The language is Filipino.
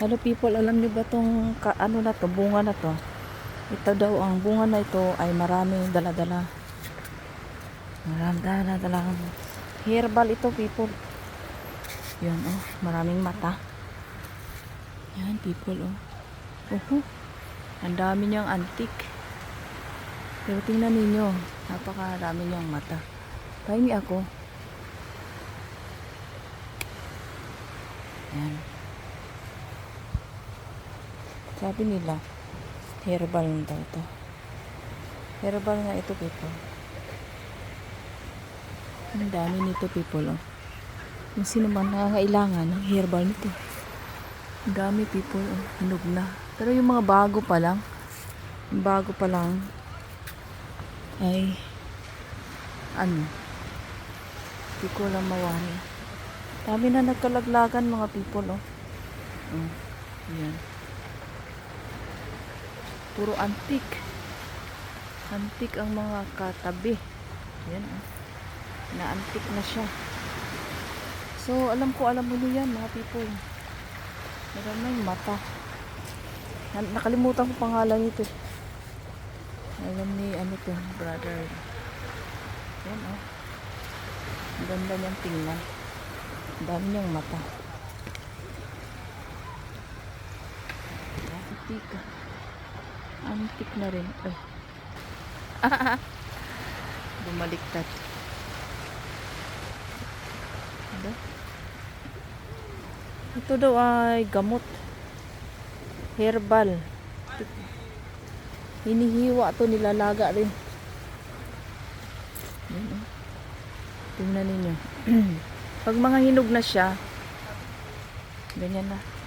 Hello people, alam niyo ba tong ano na to, bunga na to? Ito daw, ang bunga na ito ay maraming dala-dala. Maraming dala-dala. Herbal ito people. Yan oh, maraming mata. Yan people oh. Oho, ang dami niyang antik. Pero tingnan ninyo, napakarami niyang mata. Pahingi ako. Yan. Sabi nila, herbal na daw to. Herbal nga ito, people. Ang dami nito, people, oh. Kung sino man nangangailangan ng herbal nito. Ang dami, people, oh. Hinog na. Pero yung mga bago pa lang, bago pa lang, ay, ano, hindi ko lang mawari. Dami na nagkalaglagan, mga people, oh. Oh, yan. Puro antik. Antik ang mga katabi. Yan, oh. Na-antik na siya. So, alam ko, alam mo yan, mga people. Meron na yung mata. Na- nakalimutan ko pangalan nito. eh. Alam ni, ano to, brother. Yan, oh. Ang ganda niyang tingnan. Ang dami niyang mata. Antik. Antik na rin. Ay. Bumaliktad. Ano? Ito daw ay gamot. Herbal. Hinihiwa to nilalaga rin. Oh. Tingnan ninyo. Pag mga hinog na siya, ganyan na.